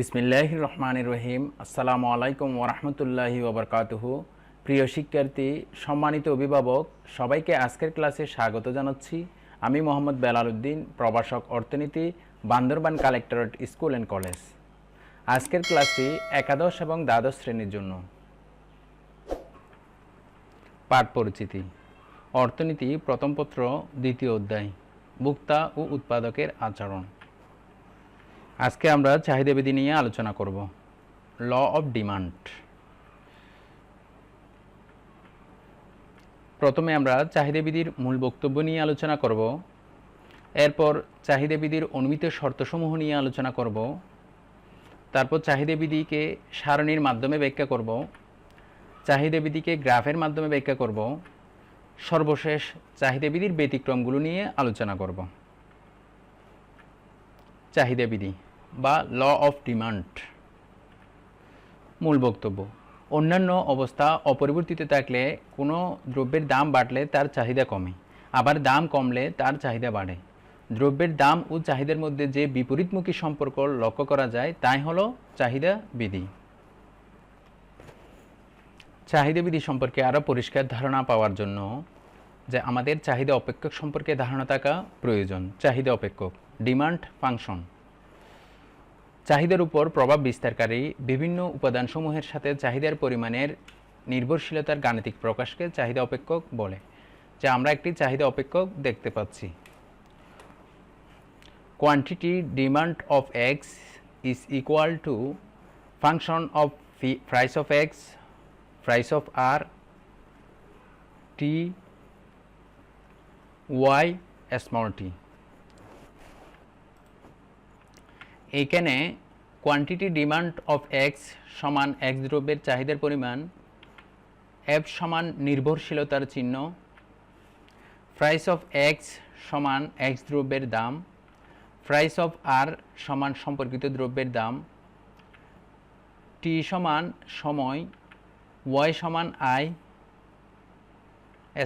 বিসমিল্লাহ রহমান রহিম আসসালামু আলাইকুম ওরহমতুল্লাহি ওবরকাতুহু প্রিয় শিক্ষার্থী, সম্মানিত অভিভাবক, সবাইকে আজকের ক্লাসে স্বাগত জানাচ্ছি। আমি মোহাম্মদ বেলাল উদ্দিন প্রবাসক অর্থনীতি, Bandarban collectorate school and college. আজকের ক্লাসটি একাদশ এবং দ্বাদশ শ্রেণির জন্য। পাঠ পরিচিতি। অর্থনীতি প্রথম পত্র, দ্বিতীয় অধ্যায়। ভোক্তা ও উৎপাদকের আচরণ। আজকে আমরা চাহিদা বিধি নিয়ে আলোচনা করব। Law of demand. প্রথমে আমরা চাহিদা বিধির মূল বক্তব্য নিয়ে আলোচনা করব। এরপর চাহিদা বিধির অনুমিত শর্তসমূহ নিয়ে আলোচনা করব। তারপর চাহিদা বিধিকে সারণীর মাধ্যমে ব্যাখ্যা করব। চাহিদা বিধিকে গ্রাফের মাধ্যমে ব্যাখ্যা করব। সর্বশেষ চাহিদা বিধির ব্যতিক্রমগুলো নিয়ে আলোচনা করব। চাহিদা বিধি। বা ল অফ ডিমান্ড। মূল বক্তব্য। অন্যান্য অবস্থা অপরিবর্তিত থাকলে কোনো দ্রব্যের দাম বাড়লে তার চাহিদা কমে। আবার দাম কমলে তার চাহিদা বাড়ে। দ্রব্যের দাম ও চাহিদার মধ্যে যে বিপরীতমুখী সম্পর্ক লক্ষ্য করা যায় তাই হলো চাহিদা বিধি। চাহিদা বিধি সম্পর্কে আরও পরিষ্কার ধারণা পাওয়ার জন্য যে আমাদের চাহিদা অপেক্ষক সম্পর্কে ধারণা থাকা প্রয়োজন। চাহিদা অপেক্ষক, ডিমান্ড, ফাংশন। চাহিদার উপর প্রভাব বিস্তারকারী বিভিন্ন উপাদানসমূহের সাথে চাহিদার পরিমাণের নির্ভরশীলতার গাণিতিক প্রকাশকে চাহিদা অপেক্ষক বলে, যা আমরা একটি চাহিদা অপেক্ষক দেখতে পাচ্ছি। Quantity demand of X is equal to function of price of X price of R T Y small T এইখানে কোয়ান্টিটি ডিমান্ড অফ এক্স সমান এক্স দ্রব্যের চাহিদার পরিমাণ এফ সমান নির্ভরশীলতার চিহ্ন প্রাইস অফ এক্স সমান এক্স দ্রব্যের দাম প্রাইস অফ আর সমান সম্পর্কিত দ্রব্যের দাম টি সমান সময় ওয়াই সমান আয়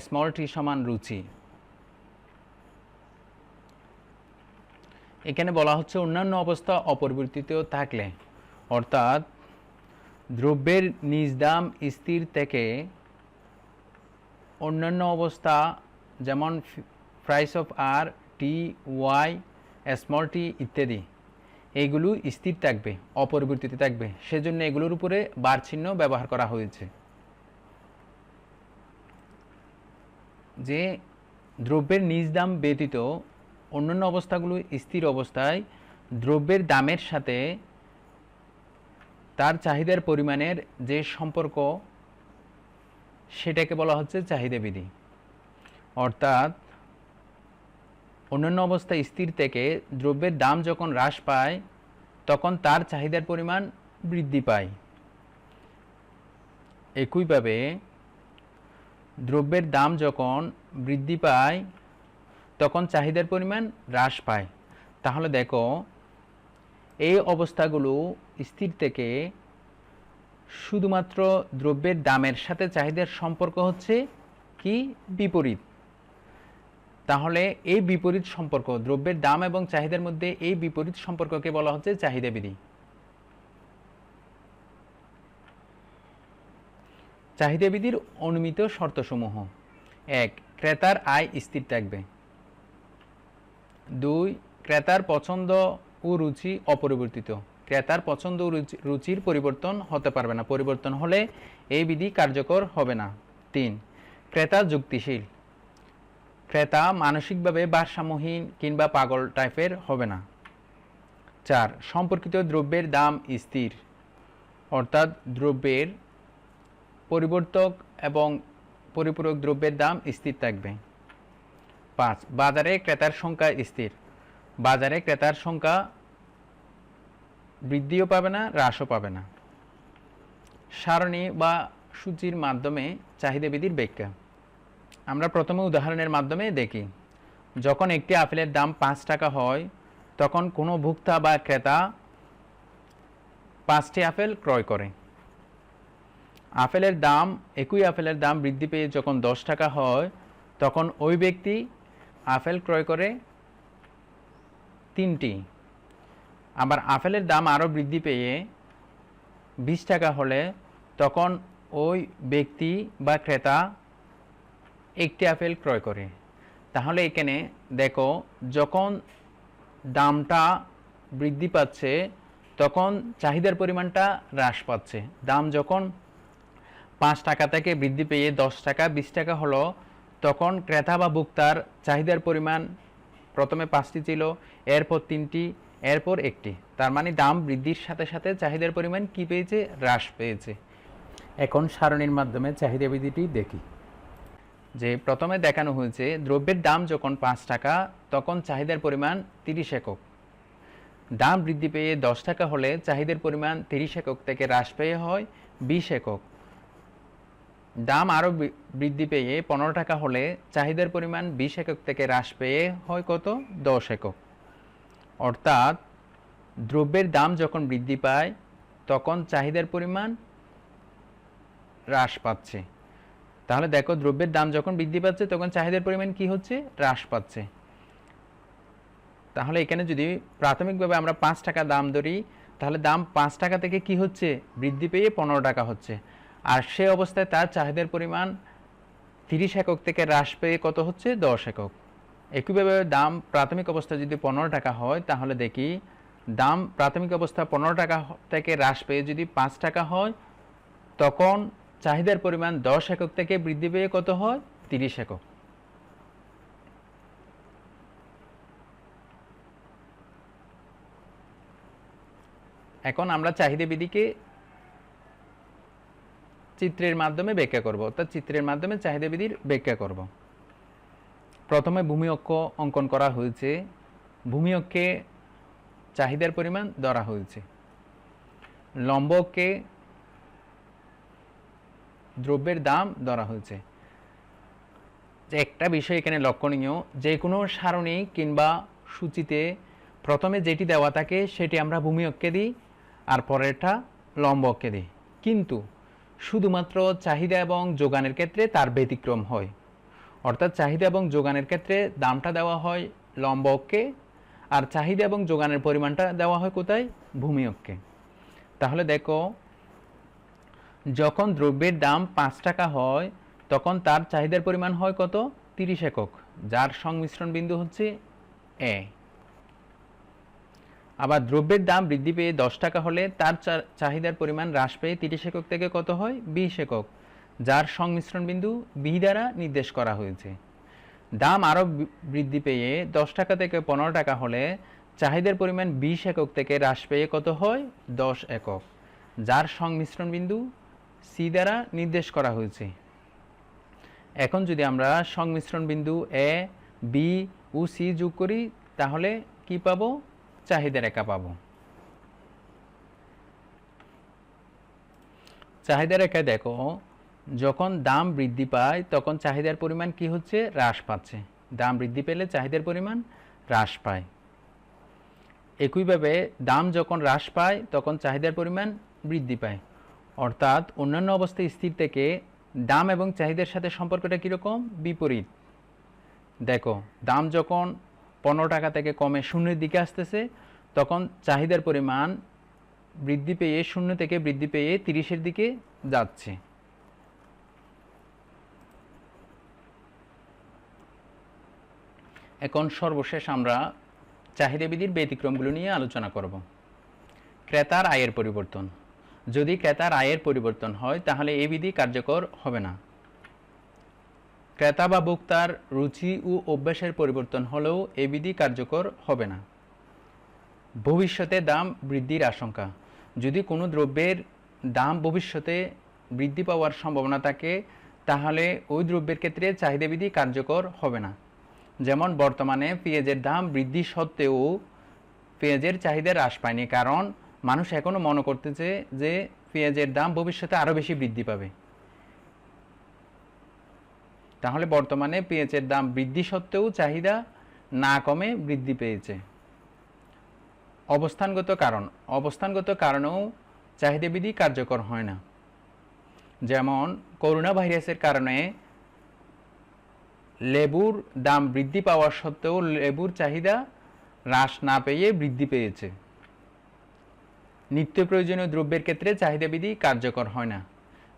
স্মল টি সমান রুচি। এখানে বলা হচ্ছে অন্যান্য অবস্থা অপরিবর্তিত থাকলে। অর্থাৎ দ্রব্যের নিজ দাম স্থির থেকে অন্যান্য অবস্থা যেমন price of R T Y small T ইত্যাদি এইগুলো স্থির থাকবে, অপরিবর্তিত থাকবে। সেজন্য এগুলোর উপরে বার চিহ্ন ব্যবহার করা হয়েছে। যে দ্রব্যের নিজ দাম ব্যতীত অন্যান্য অবস্থাগুলো স্থির অবস্থায় দ্রব্যের দামের সাথে তার চাহিদার পরিমাণের যে সম্পর্ক, সেটাকে বলা হচ্ছে চাহিদা বিধি। অর্থাৎ অন্যান্য অবস্থা স্থির থেকে দ্রব্যের দাম যখন হ্রাস পায়, তখন তার চাহিদার পরিমাণ বৃদ্ধি পায়। একইভাবে দ্রব্যের দাম যখন বৃদ্ধি পায় তখন চাহিদার পরিমাণ হ্রাস পায়। তাহলে দেখো, এই অবস্থাগুলো স্থির থেকে শুধুমাত্র দ্রব্যের দামের সাথে চাহিদার সম্পর্ক হচ্ছে কি? বিপরীত। তাহলে এই বিপরীত সম্পর্ক, দ্রব্যের দাম এবং চাহিদার মধ্যে এই বিপরীত সম্পর্ককে বলা হচ্ছে চাহিদা বিধি। চাহিদা বিধির অনুমিত শর্তসমূহ। এক, ক্রেতার আয় স্থির থাকবে। দুই, ক্রেতার পছন্দ ও রুচি অপরিবর্তিত। ক্রেতার পছন্দ রুচির পরিবর্তন হতে পারবে না। পরিবর্তন হলে এই বিধি কার্যকর হবে না। তিন, ক্রেতা যুক্তিশীল। ক্রেতা মানসিকভাবে ভারসাম্যহীন কিংবা পাগল টাইপের হবে না। চার, সম্পর্কিত দ্রব্যের দাম স্থির। অর্থাৎ দ্রব্যের পরিবর্তক এবং পরিপূরক দ্রব্যের দাম স্থির থাকবে। পাঁচ, বাজারে ক্রেতার সংখ্যা স্থির। বাজারে ক্রেতার সংখ্যা বৃদ্ধিও পাবে না, হ্রাসও পাবে না। সারণী বা সূচির মাধ্যমে চাহিদা বিধির ব্যাখ্যা। আমরা প্রথমে উদাহরণের মাধ্যমে দেখি, যখন একটি আপেলের দাম পাঁচ টাকা হয়, তখন কোনো ভোক্তা বা ক্রেতা পাঁচটি আপেল ক্রয় করে। আপেলের দাম, একই আপেলের দাম বৃদ্ধি পেয়ে যখন দশ টাকা হয়, তখন ওই ব্যক্তি আপেল ক্রয় করে তিনটি। আবার আপেলের দাম আরও বৃদ্ধি পেয়ে বিশ টাকা হলে তখন ওই ব্যক্তি বা ক্রেতা একটি আপেল ক্রয় করে। তাহলে এখানে দেখো, যখন দামটা বৃদ্ধি পাচ্ছে, তখন চাহিদার পরিমাণটা হ্রাস পাচ্ছে। দাম যখন পাঁচ টাকা থেকে বৃদ্ধি পেয়ে দশ টাকা, বিশ টাকা হলো তখন ক্রেতা বা ভোক্তার চাহিদার পরিমাণ প্রথমে পাঁচটি ছিল, এরপর তিনটি, এরপর একটি। তার মানে দাম বৃদ্ধির সাথে সাথে চাহিদার পরিমাণ কি পেয়েছে? হ্রাস পেয়েছে। এখন সারণীর মাধ্যমে চাহিদা বৃদ্ধিটি দেখি। যে প্রথমে দেখানো হয়েছে, দ্রব্যের দাম যখন পাঁচ টাকা, তখন চাহিদার পরিমাণ তিরিশ একক। দাম বৃদ্ধি পেয়ে দশ টাকা হলে চাহিদার পরিমাণ তিরিশ একক থেকে হ্রাস পেয়ে হয় বিশ একক। দাম আরও বৃদ্ধি পেয়ে পনেরো টাকা হলে চাহিদার পরিমাণ বিশ একক থেকে হ্রাস পেয়ে হয় কত? দশ একক। অর্থাৎ দ্রব্যের দাম যখন বৃদ্ধি পায়, তখন চাহিদার পরিমাণ হ্রাস পাচ্ছে। তাহলে দেখো, দ্রব্যের দাম যখন বৃদ্ধি পাচ্ছে, তখন চাহিদার পরিমাণ কি হচ্ছে? হ্রাস পাচ্ছে। তাহলে এখানে যদি প্রাথমিকভাবে আমরা পাঁচ টাকা দাম ধরি, তাহলে দাম পাঁচ টাকা থেকে কি হচ্ছে? বৃদ্ধি পেয়ে পনেরো টাকা হচ্ছে। আর সে অবস্থায় তার চাহিদার পরিমাণ তিরিশ একক থেকে হ্রাস পেয়ে কত হচ্ছে? দশ একক। একইভাবে দাম প্রাথমিক অবস্থায় যদি পনেরো টাকা হয়, তাহলে দেখি দাম প্রাথমিক অবস্থা পনেরো টাকা থেকে হ্রাস পেয়ে যদি পাঁচ টাকা হয়, তখন চাহিদার পরিমাণ দশ একক থেকে বৃদ্ধি পেয়ে কত হয়? তিরিশ একক। এখন আমরা চাহিদা বিধিকে চিত্রের মাধ্যমে ব্যাখ্যা করব। অর্থাৎ চিত্রের মাধ্যমে চাহিদা বিধির ব্যাখ্যা করব। প্রথমে ভূমি অক্ষ অঙ্কন করা হয়েছে। ভূমি অক্ষে চাহিদার পরিমাণ ধরা হয়েছে। লম্ব অক্ষে দ্রব্যের দাম ধরা হয়েছে। যে একটা বিষয় এখানে লক্ষণীয়, যে কোনো সারণী কিংবা সূচিতে প্রথমে যেটি দেওয়া থাকে সেটি আমরা ভূমি অক্ষে দিই, আর পরেরটা লম্ব অক্ষে দিই। কিন্তু শুধুমাত্র চাহিদা এবং যোগানের ক্ষেত্রে তার ব্যতিক্রম হয়। অর্থাৎ চাহিদা এবং যোগানের ক্ষেত্রে দামটা দেওয়া হয় লম্ব অক্ষে আর চাহিদা এবং যোগানের পরিমাণটা দেওয়া হয় কোথায়? ভূমি অক্ষে তাহলে দেখো, যখন দ্রব্যের দাম পাঁচ টাকা হয়, তখন তার চাহিদার পরিমাণ হয় কত? তিরিশ একক, যার সংমিশ্রণ বিন্দু হচ্ছে এ। আবার দ্রব্যের দাম বৃদ্ধি পেয়ে দশ টাকা হলে তার চাহিদার পরিমাণ হ্রাস পেয়ে তিরিশ একক থেকে কত হয়? বিশ একক। যার সংমিশ্রণ বিন্দু বি দ্বারা নির্দেশ করা হয়েছে। দাম আরও বৃদ্ধি পেয়ে দশ টাকা থেকে পনেরো টাকা হলে চাহিদার পরিমাণ বিশ একক থেকে হ্রাস পেয়ে কত হয়? দশ একক। যার সংমিশ্রণ বিন্দু সি দ্বারা নির্দেশ করা হয়েছে। এখন যদি আমরা সংমিশ্রণ বিন্দু এ বি ও সি যোগ করি, তাহলে কি পাবো? চাহিদা রেখা পাবো। চাহিদা রেখায় দেখো, যখন দাম বৃদ্ধি পায়, তখন চাহিদার পরিমাণ কি হচ্ছে? হ্রাস পাচ্ছে। দাম বৃদ্ধি পেলে চাহিদার পরিমাণ হ্রাস পায়। একইভাবে দাম যখন হ্রাস পায়, তখন চাহিদার পরিমাণ বৃদ্ধি পায়। অর্থাৎ অন্যান্য অবস্থায় স্থির থেকে দাম এবং চাহিদার সাথে সম্পর্কটা কীরকম? বিপরীত। দেখো, দাম যখন পনেরো টাকা থেকে কমে শূন্যের দিকে আসতেছে, তখন চাহিদার পরিমাণ বৃদ্ধি পেয়ে, শূন্য থেকে বৃদ্ধি পেয়ে তিরিশের দিকে যাচ্ছে। এখন সর্বশেষ আমরা চাহিদা বিধির ব্যতিক্রমগুলো নিয়ে আলোচনা করব। ক্রেতার আয়ের পরিবর্তন। যদি ক্রেতার আয়ের পরিবর্তন হয়, তাহলে এই বিধি কার্যকর হবে না। ক্রেতা বা ভোক্তার রুচি ও অভ্যাসের পরিবর্তন হলেও এ বিধি কার্যকর হবে না। ভবিষ্যতে দাম বৃদ্ধির আশঙ্কা। যদি কোনো দ্রব্যের দাম ভবিষ্যতে বৃদ্ধি পাওয়ার সম্ভাবনা থাকে, তাহলে ওই দ্রব্যের ক্ষেত্রে চাহিদা বিধি কার্যকর হবে না। যেমন বর্তমানে পেঁয়াজের দাম বৃদ্ধি সত্ত্বেও পেঁয়াজের চাহিদা হ্রাস পায়নি, কারণ মানুষ এখনও মনে করতেছে যে পেঁয়াজের দাম ভবিষ্যতে আরও বেশি বৃদ্ধি পাবে। তাহলে বর্তমানে পেঁয়াজের দাম বৃদ্ধি সত্ত্বেও চাহিদা না কমে বৃদ্ধি পেয়েছে। অবস্থানগত কারণ, অবস্থানগত কারণেও চাহিদা বিধি কার্যকর হয় না। যেমন করোনা ভাইরাসের কারণে লেবুর দাম বৃদ্ধি পাওয়ার সত্ত্বেও লেবুর চাহিদা হ্রাস না পেয়ে বৃদ্ধি পেয়েছে। নিত্য প্রয়োজনীয় দ্রব্যের ক্ষেত্রে চাহিদাবিধি কার্যকর হয় না,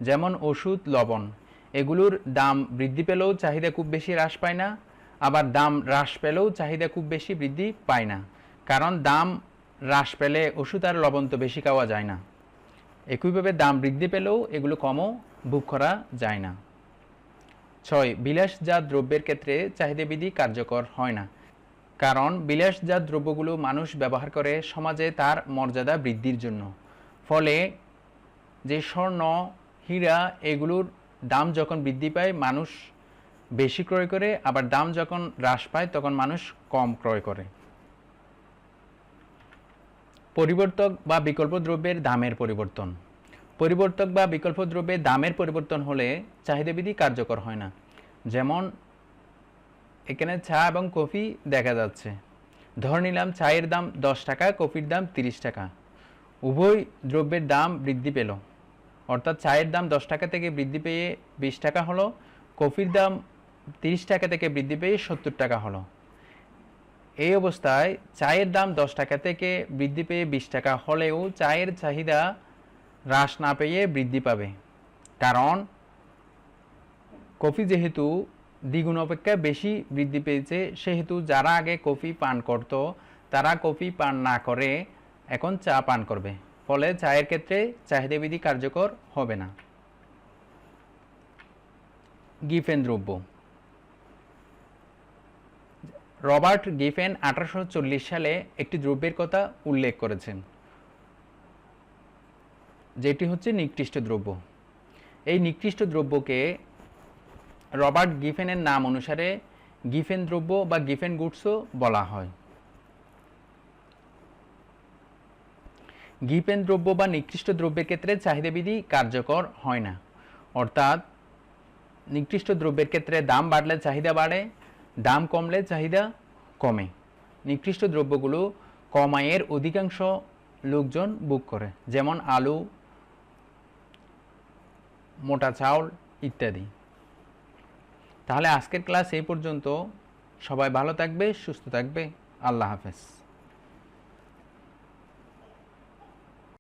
যেমন ওষুধ, লবণ। এগুলোর দাম বৃদ্ধি পেলেও চাহিদা খুব বেশি হ্রাস পায় না, আবার দাম হ্রাস পেলেও চাহিদা খুব বেশি বৃদ্ধি পায় না। কারণ দাম হ্রাস পেলে ওষুধ আর লবণ তো বেশি খাওয়া যায় না। একইভাবে দাম বৃদ্ধি পেলেও এগুলো কমও বুক করা যায় না। ছয়, বিলাসজাত দ্রব্যের ক্ষেত্রে চাহিদাবিধি কার্যকর হয় না। কারণ বিলাসজাত দ্রব্যগুলো মানুষ ব্যবহার করে সমাজে তার মর্যাদা বৃদ্ধির জন্য। ফলে যে স্বর্ণ, হীরা এগুলোর দাম যখন বৃদ্ধি পায়, মানুষ বেশি ক্রয় করে, আবার দাম যখন হ্রাস পায়, তখন মানুষ কম ক্রয় করে। পরিবর্তক বা বিকল্প দ্রব্যের দামের পরিবর্তন। পরিবর্তক বা বিকল্প দ্রব্যের দামের পরিবর্তন হলে চাহিদাবিধি কার্যকর হয় না। যেমন, এখানে চা এবং কফি দেখা যাচ্ছে। ধর নিলাম, চায়ের দাম দশ টাকা, কফির দাম তিরিশ টাকা। উভয় দ্রব্যের দাম বৃদ্ধি পেল। অর্থাৎ চায়ের দাম দশ টাকা থেকে বৃদ্ধি পেয়ে বিশ টাকা হলো, কফির দাম তিরিশ টাকা থেকে বৃদ্ধি পেয়ে সত্তর টাকা হলো। এই অবস্থায় চায়ের দাম দশ টাকা থেকে বৃদ্ধি পেয়ে বিশ টাকা হলেও চায়ের চাহিদা হ্রাস না পেয়ে বৃদ্ধি পাবে। কারণ কফি যেহেতু দ্বিগুণ অপেক্ষা বেশি বৃদ্ধি পেয়েছে, সেহেতু যারা আগে কফি পান করত, তারা কফি পান না করে এখন চা পান করবে। ফলে চায়ের ক্ষেত্রে চাহিদাবিধি কার্যকর হবে না। গিফেন দ্রব্য। রবার্ট গিফেন আঠারোশো চল্লিশ সালে একটি দ্রব্যের কথা উল্লেখ করেছেন। যেটি হচ্ছে নিকৃষ্ট দ্রব্য। এই নিকৃষ্ট দ্রব্যকে রবার্ট গিফেনের নাম অনুসারে গিফেন দ্রব্য বা গিফেন গুডসও বলা হয়। গিফেন দ্রব্য বা নিকৃষ্ট দ্রব্যের ক্ষেত্রে চাহিদাবিধি কার্যকর হয় না। অর্থাৎ, নিকৃষ্ট দ্রব্যের ক্ষেত্রে দাম বাড়লে চাহিদা বাড়ে, দাম কমলে চাহিদা কমে। নিকৃষ্ট দ্রব্যগুলো কম আয়ের অধিকাংশ লোকজন বুক করে, যেমন আলু, মোটা চাউল ইত্যাদি। তাহলে আজকের ক্লাস এই পর্যন্ত। সবাই ভালো থাকবে, সুস্থ থাকবে। আল্লাহ হাফেজ।